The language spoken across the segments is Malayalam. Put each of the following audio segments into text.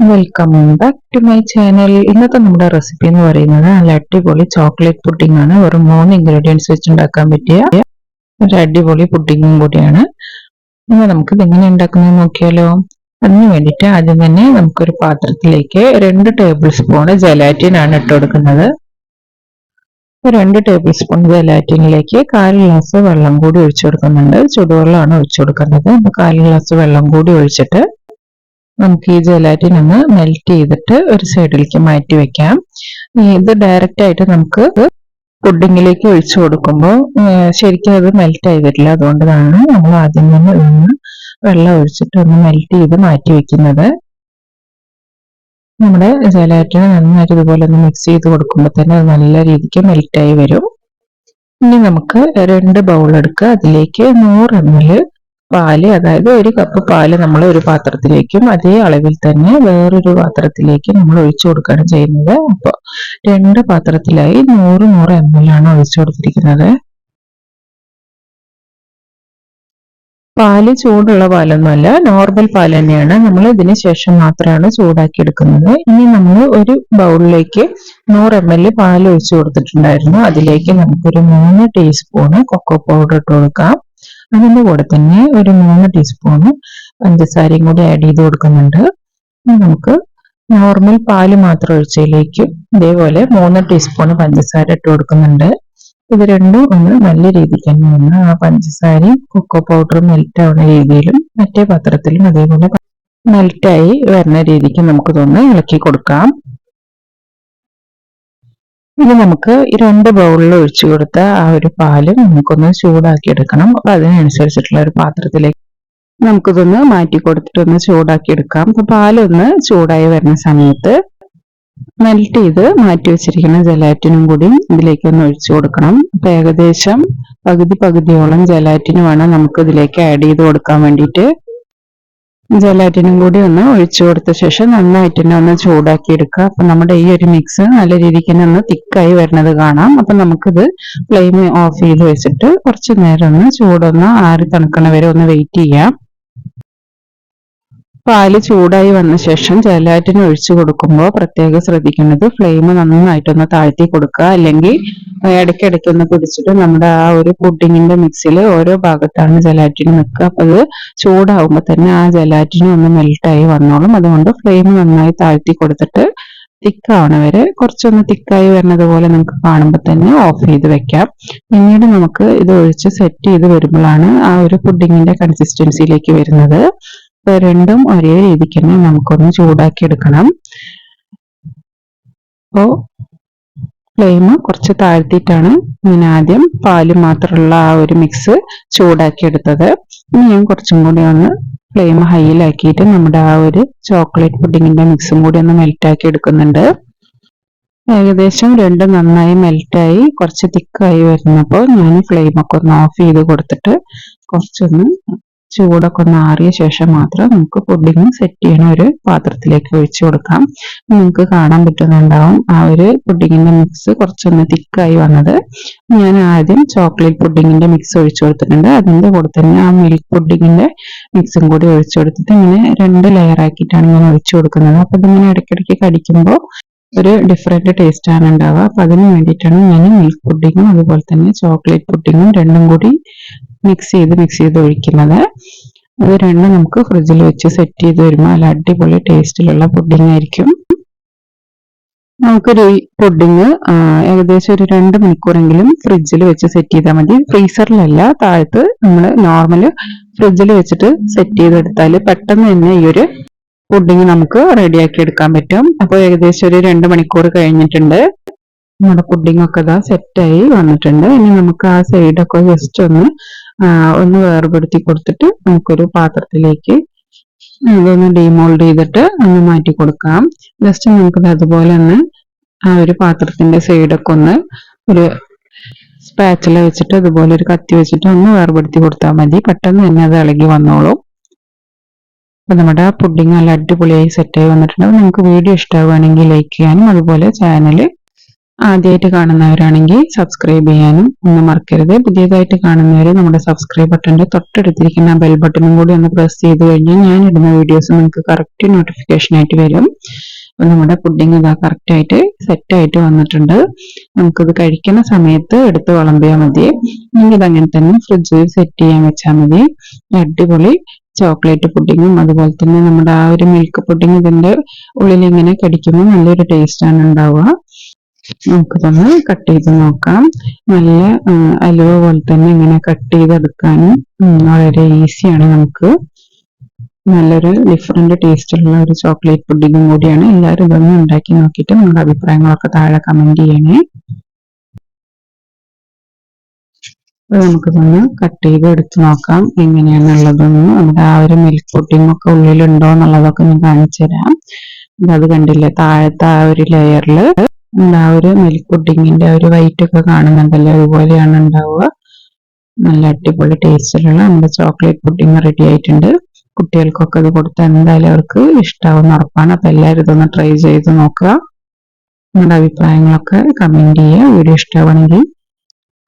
Welcome back to my channel ഇന്നത്തെ നമ്മുടെ റെസിപ്പി എന്ന് പറയുന്നത് നല്ല അടിപൊളി ചോക്ലേറ്റ് പുഡിംഗ് ആണ്. ഒരു മൂന്ന് ഇൻഗ്രീഡിയൻസ് വെച്ച് ഉണ്ടാക്കാൻ പറ്റിയ ഒരു അടിപൊളി പുഡിങ്ങും കൂടിയാണ്. ഇന്ന് നമുക്ക് എങ്ങനെ ഉണ്ടാക്കുന്നത് നോക്കിയാലോ? അതിന് വേണ്ടിയിട്ട് ആദ്യം തന്നെ നമുക്കൊരു പാത്രത്തിലേക്ക് രണ്ട് ടേബിൾ സ്പൂൺ ജലാറ്റിൻ ആണ് ഇട്ട് കൊടുക്കുന്നത്. രണ്ട് ടേബിൾ സ്പൂൺ ജലാറ്റിനിലേക്ക് കാൽ ഗ്ലാസ് വെള്ളം കൂടി ഒഴിച്ചു കൊടുക്കുന്നുണ്ട്. ചുടുവെള്ളമാണ് ഒഴിച്ചു കൊടുക്കുന്നത്. കാൽ ഗ്ലാസ് വെള്ളം കൂടി ഒഴിച്ചിട്ട് നമുക്ക് ഈ ജലാറ്റിൻ ഒന്ന് മെൽറ്റ് ചെയ്തിട്ട് ഒരു സൈഡിലേക്ക് മാറ്റി വെക്കാം. ഇത് ഡയറക്റ്റ് ആയിട്ട് നമുക്ക് പുഡിങ്ങിലേക്ക് ഒഴിച്ചു കൊടുക്കുമ്പോൾ ശരിക്കും അത് മെൽറ്റ് ആയി വരില്ല. അതുകൊണ്ടാണ് നമ്മൾ ആദ്യം തന്നെ ഒന്ന് വെള്ളം ഒഴിച്ചിട്ട് ഒന്ന് മെൽറ്റ് ചെയ്ത് മാറ്റി വെക്കുന്നത്. നമ്മുടെ ജലാറ്റിന് നന്നായിട്ട് ഇതുപോലെ ഒന്ന് മിക്സ് ചെയ്ത് കൊടുക്കുമ്പോൾ തന്നെ അത് നല്ല രീതിക്ക് മെൽറ്റായി വരും. ഇനി നമുക്ക് രണ്ട് ബൗൾ എടുക്കുക. അതിലേക്ക് നൂറ് എം എൽ പാൽ അതായത് ഒരു കപ്പ് പാൽ നമ്മൾ ഒരു പാത്രത്തിലേക്കും അതേ അളവിൽ തന്നെ വേറൊരു പാത്രത്തിലേക്ക് നമ്മൾ ഒഴിച്ചു കൊടുക്കുകയാണ് ചെയ്യുന്നത്. അപ്പോൾ രണ്ട് പാത്രത്തിലായി നൂറ് നൂറ് എം എൽ ആണ് ഒഴിച്ചു കൊടുത്തിരിക്കുന്നത്. പാൽ ചൂടുള്ള പാലൊന്നുമല്ല നോർമൽ പാൽ തന്നെയാണ്. നമ്മൾ ഇതിന് ശേഷം മാത്രമാണ് ചൂടാക്കി എടുക്കുന്നത്. ഇനി നമ്മൾ ഒരു ബൗളിലേക്ക് നൂറ് എം എൽ പാൽ ഒഴിച്ചു കൊടുത്തിട്ടുണ്ടായിരുന്നു. അതിലേക്ക് നമുക്കൊരു മൂന്ന് ടീസ്പൂണ് കൊക്കോ പൗഡർ ഇട്ട് കൊടുക്കാം. അതിന്റെ കൂടെ തന്നെ ഒരു മൂന്ന് ടീസ്പൂണ് പഞ്ചസാരയും കൂടി ആഡ് ചെയ്ത് കൊടുക്കുന്നുണ്ട്. നമുക്ക് നോർമൽ പാൽ മാത്രം ഒഴിച്ചതിലേക്ക് ഇതേപോലെ മൂന്ന് ടീസ്പൂൺ പഞ്ചസാര ഇട്ട് കൊടുക്കുന്നുണ്ട്. ഇത് രണ്ടും ഒന്ന് നല്ല രീതിക്ക് തന്നെ ഒന്ന് ആ പഞ്ചസാരയും കൊക്കോ പൗഡറും മെൽറ്റ് ആവുന്ന രീതിയിലും മറ്റേ പാത്രത്തിലും അതേപോലെ മെൽറ്റായി വരുന്ന രീതിക്ക് നമുക്കിതൊന്ന് ഇളക്കി കൊടുക്കാം. ഇനി നമുക്ക് ഈ രണ്ട് ബൗളിൽ ഒഴിച്ചു കൊടുത്ത ആ ഒരു പാൽ നമുക്കൊന്ന് ചൂടാക്കി എടുക്കണം. അപ്പൊ അതിനനുസരിച്ചിട്ടുള്ള ഒരു പാത്രത്തിലേക്ക് നമുക്കിതൊന്ന് മാറ്റി കൊടുത്തിട്ട് ഒന്ന് ചൂടാക്കി എടുക്കാം. അപ്പൊ പാലൊന്ന് ചൂടായി വരുന്ന സമയത്ത് മെൽറ്റ് ചെയ്ത് മാറ്റി വെച്ചിരിക്കുന്ന ജലാറ്റിനും കൂടി ഇതിലേക്ക് ഒന്ന് ഒഴിച്ചു കൊടുക്കണം. അപ്പൊ ഏകദേശം പകുതി പകുതിയോളം ജലാറ്റിന് വേണം നമുക്ക് ഇതിലേക്ക് ആഡ് ചെയ്ത് കൊടുക്കാൻ വേണ്ടിയിട്ട് ജലാറ്റിനും കൂടി ഒന്ന് ഒഴിച്ചു കൊടുത്ത ശേഷം നന്നായിട്ട് തന്നെ ഒന്ന് ചൂടാക്കി എടുക്കുക അപ്പൊ നമ്മുടെ ഈ ഒരു മിക്സ് നല്ല രീതിക്ക് തന്നെ ഒന്ന് തിക്കായി വരുന്നത് കാണാം. അപ്പൊ നമുക്കിത് ഫ്ലെയിം ഓഫ് ചെയ്ത് വെച്ചിട്ട് കുറച്ച് നേരം ഒന്ന് ചൂടൊന്ന് ആറി തണുക്കണ വരെ ഒന്ന് വെയിറ്റ് ചെയ്യാം. പാൽ ചൂടായി വന്ന ശേഷം ജലാറ്റിന് ഒഴിച്ചു കൊടുക്കുമ്പോൾ പ്രത്യേകം ശ്രദ്ധിക്കേണ്ടത് ഫ്ലെയിം നന്നായിട്ടൊന്ന് താഴ്ത്തി കൊടുക്കുക. അല്ലെങ്കിൽ ഇടയ്ക്കിടയ്ക്ക് ഒന്ന് പിടിച്ചിട്ട് നമ്മുടെ ആ ഒരു പുഡിങ്ങിന്റെ മിക്സിൽ ഓരോ ഭാഗത്താണ് ജലാറ്റിന് നിൽക്കുക. അപ്പൊ അത് ചൂടാവുമ്പോൾ തന്നെ ആ ജലാറ്റിന് ഒന്ന് മെൽട്ടായി വന്നോളും. അതുകൊണ്ട് ഫ്ലെയിം നന്നായി താഴ്ത്തി കൊടുത്തിട്ട് തിക്കാവണ വരെ കുറച്ചൊന്ന് തിക്കായി വരുന്നത് പോലെ നമുക്ക് കാണുമ്പോൾ തന്നെ ഓഫ് ചെയ്ത് വെക്കാം. പിന്നീട് നമുക്ക് ഇത് ഒഴിച്ച് സെറ്റ് ചെയ്ത് വരുമ്പോഴാണ് ആ ഒരു പുഡിങ്ങിന്റെ കൺസിസ്റ്റൻസിയിലേക്ക് വരുന്നത്. രണ്ടും ഒരേ രീതിക്ക് തന്നെ നമുക്കൊന്ന് ചൂടാക്കി എടുക്കണം അപ്പോ ഫ്ലെയിം കുറച്ച് താഴ്ത്തിയിട്ടാണ് ഞാൻ ആദ്യം പാൽ മാത്രമുള്ള ആ ഒരു മിക്സ് ചൂടാക്കി എടുത്തത് ഇനി ഞാൻ കുറച്ചും കൂടി ഒന്ന് ഫ്ലെയിം ഹൈയിലാക്കിയിട്ട് നമ്മുടെ ആ ഒരു ചോക്ലേറ്റ് പുഡിങ്ങിന്റെ മിക്സും കൂടി ഒന്ന് മെൽറ്റാക്കി എടുക്കുന്നുണ്ട്. ഏകദേശം രണ്ടും നന്നായി മെൽറ്റായി കുറച്ച് തിക്കായി വരുന്നപ്പോൾ ഞാൻ ഫ്ലെയിമൊക്കെ ഒന്ന് ഓഫ് ചെയ്ത് കൊടുത്തിട്ട് കുറച്ചൊന്ന് ചൂടൊക്കെ ഒന്ന് ആറിയ ശേഷം മാത്രം നമുക്ക് പുഡിങ് സെറ്റ് ചെയ്യണ ഒരു പാത്രത്തിലേക്ക് ഒഴിച്ചു കൊടുക്കാം. നിങ്ങൾക്ക് കാണാൻ പറ്റുന്നുണ്ടാവും ആ ഒരു പുഡിങ്ങിന്റെ മിക്സ് കുറച്ചൊന്ന് തിക്കായി വന്നത്. ഞാൻ ആദ്യം ചോക്ലേറ്റ് പുഡിങ്ങിന്റെ മിക്സ് ഒഴിച്ചു കൊടുത്തിട്ടുണ്ട്. അതിന്റെ കൂടെ തന്നെ ആ മിൽക്ക് പുഡിങ്ങിന്റെ മിക്സും കൂടി ഒഴിച്ചു കൊടുത്തിട്ട് ഇങ്ങനെ രണ്ട് ലെയർ ആക്കിയിട്ടാണ് ഞാൻ ഒഴിച്ചു കൊടുക്കുന്നത്. അപ്പൊ ഇതിങ്ങനെ ഇടയ്ക്കിടയ്ക്ക് കടിക്കുമ്പോൾ ഒരു ഡിഫറെന്റ് ടേസ്റ്റ് ആണ് ഉണ്ടാവുക. അപ്പൊ അതിന് വേണ്ടിയിട്ടാണ് ഞാൻ മിൽക്ക് പുഡിങ്ങും അതുപോലെ തന്നെ ചോക്ലേറ്റ് പുഡിങ്ങും രണ്ടും കൂടി മിക്സ് ചെയ്ത് മിക്സ് ചെയ്ത് ഒഴിക്കുന്നത്. അത് രണ്ടും നമുക്ക് ഫ്രിഡ്ജിൽ വെച്ച് സെറ്റ് ചെയ്ത് വരുമ്പോൾ നല്ല അടിപൊളി ടേസ്റ്റിലുള്ള പുഡിംഗ് ആയിരിക്കും. നമുക്കൊരു പുഡിങ് ഏകദേശം ഒരു രണ്ട് മണിക്കൂറെങ്കിലും ഫ്രിഡ്ജിൽ വെച്ച് സെറ്റ് ചെയ്താൽ മതി. ഫ്രീസറിലല്ല താഴത്ത് നമ്മൾ നോർമൽ ഫ്രിഡ്ജിൽ വെച്ചിട്ട് സെറ്റ് ചെയ്തെടുത്താൽ പെട്ടെന്ന് തന്നെ ഈ ഒരു പുഡിങ് നമുക്ക് റെഡിയാക്കി എടുക്കാൻ പറ്റും. അപ്പോൾ ഏകദേശം ഒരു രണ്ട് മണിക്കൂർ കഴിഞ്ഞിട്ടുണ്ട്. നമ്മുടെ പുഡിംഗ് ഒക്കെ ഇതാ സെറ്റായി വന്നിട്ടുണ്ട്. ഇനി നമുക്ക് ആ സൈഡൊക്കെ ജസ്റ്റ് ഒന്ന് ഒന്ന് വേർപെടുത്തി കൊടുത്തിട്ട് നമുക്കൊരു പാത്രത്തിലേക്ക് ഇതൊന്ന് ഡീമോൾഡ് ചെയ്തിട്ട് ഒന്ന് മാറ്റി കൊടുക്കാം. ജസ്റ്റ് നമുക്കത് അതുപോലെ ഒന്ന് ആ ഒരു പാത്രത്തിന്റെ സൈഡൊക്കെ ഒന്ന് ഒരു സ്പാച്ചില വെച്ചിട്ട് അതുപോലെ ഒരു കത്തി വെച്ചിട്ട് ഒന്ന് വേർപെടുത്തി കൊടുത്താൽ മതി. പെട്ടെന്ന് തന്നെ അത് ഇളകി വന്നോളും. അപ്പൊ നമ്മുടെ പുഡിങ് നല്ല അടിപൊളിയായി സെറ്റായി വന്നിട്ടുണ്ട്. നിങ്ങൾക്ക് വീഡിയോ ഇഷ്ടമാവുകയാണെങ്കിൽ ലൈക്ക് ചെയ്യാനും അതുപോലെ ചാനൽ ആദ്യമായിട്ട് കാണുന്നവരാണെങ്കിൽ സബ്സ്ക്രൈബ് ചെയ്യാനും ഒന്നും മറക്കരുത്. പുതിയതായിട്ട് കാണുന്നവർ നമ്മുടെ സബ്സ്ക്രൈബ് ബട്ടന്റെ തൊട്ടടുത്തിരിക്കുന്ന ബെൽ ബട്ടണും കൂടി ഒന്ന് പ്രസ് ചെയ്ത് കഴിഞ്ഞാൽ ഞാൻ ഇടുന്ന വീഡിയോസ് നിങ്ങൾക്ക് കറക്റ്റ് നോട്ടിഫിക്കേഷൻ ആയിട്ട് വരും. അപ്പൊ നമ്മുടെ പുഡിംഗ് ഇതാ കറക്റ്റ് ആയിട്ട് സെറ്റ് ആയിട്ട് വന്നിട്ടുണ്ട്. നമുക്കിത് കഴിക്കുന്ന സമയത്ത് എടുത്ത് വിളമ്പിയാൽ മതി. നിങ്ങൾ അങ്ങനെ തന്നെ ഫ്രിഡ്ജിൽ സെറ്റ് ചെയ്യാൻ വെച്ചാൽ മതി. അടിപൊളി ചോക്ലേറ്റ് പുഡിങ്ങും അതുപോലെ തന്നെ നമ്മുടെ ആ ഒരു മിൽക്ക് പുഡിങ് ഇതിന്റെ ഉള്ളിൽ ഇങ്ങനെ കടിക്കുമ്പോൾ നല്ലൊരു ടേസ്റ്റ് ആണ് ഉണ്ടാവുക. നമുക്കിതൊന്ന് കട്ട് ചെയ്ത് നോക്കാം. നല്ല അലുവ പോലെ തന്നെ ഇങ്ങനെ കട്ട് ചെയ്തെടുക്കാനും വളരെ ഈസിയാണ് നമുക്ക്. നല്ലൊരു ഡിഫറെന്റ് ടേസ്റ്റുള്ള ഒരു ചോക്ലേറ്റ് പുഡിങ്ങും കൂടിയാണ്. എല്ലാവരും ഇതൊന്ന് ഉണ്ടാക്കി നോക്കിയിട്ട് നിങ്ങളുടെ അഭിപ്രായങ്ങളൊക്കെ താഴെ കമന്റ് ചെയ്യണേ. നമുക്ക് തന്നെ കട്ട് ചെയ്ത് എടുത്ത് നോക്കാം. എങ്ങനെയാണുള്ളതെന്ന് നമ്മുടെ ആ ഒരു മിൽക്ക് പുഡിംഗ് ഒക്കെ ഉള്ളിലുണ്ടോ എന്നുള്ളതൊക്കെ ഞാൻ കാണിച്ചു തരാം അത് കണ്ടില്ലേ? താഴത്തെ ആ ഒരു ലെയറിൽ ആ ഒരു മിൽക്ക് പുഡിങ്ങിന്റെ ഒരു വൈറ്റ് ഒക്കെ കാണുന്നുണ്ടല്ലോ. അതുപോലെയാണ് ഉണ്ടാവുക. നല്ല അടിപൊളി ടേസ്റ്റിലുള്ള നമ്മുടെ ചോക്ലേറ്റ് പുഡിങ് റെഡി ആയിട്ടുണ്ട്. കുട്ടികൾക്കൊക്കെ ഇത് കൊടുത്താൽ എന്തായാലും അവർക്ക് ഇഷ്ടാവുന്ന ഉറപ്പാണ്. അപ്പൊ എല്ലാവരും ഇതൊന്ന് ട്രൈ ചെയ്ത് നോക്കുക. നിങ്ങളുടെ അഭിപ്രായങ്ങളൊക്കെ കമന്റ് ചെയ്യുക. വീഡിയോ ഇഷ്ടമാണെങ്കിൽ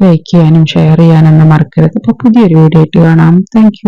ലൈക്ക് ചെയ്യാനും ഷെയർ ചെയ്യാനൊന്നും മറക്കരുത്. അപ്പൊ പുതിയൊരു വീഡിയോ ആയിട്ട് കാണാം. താങ്ക്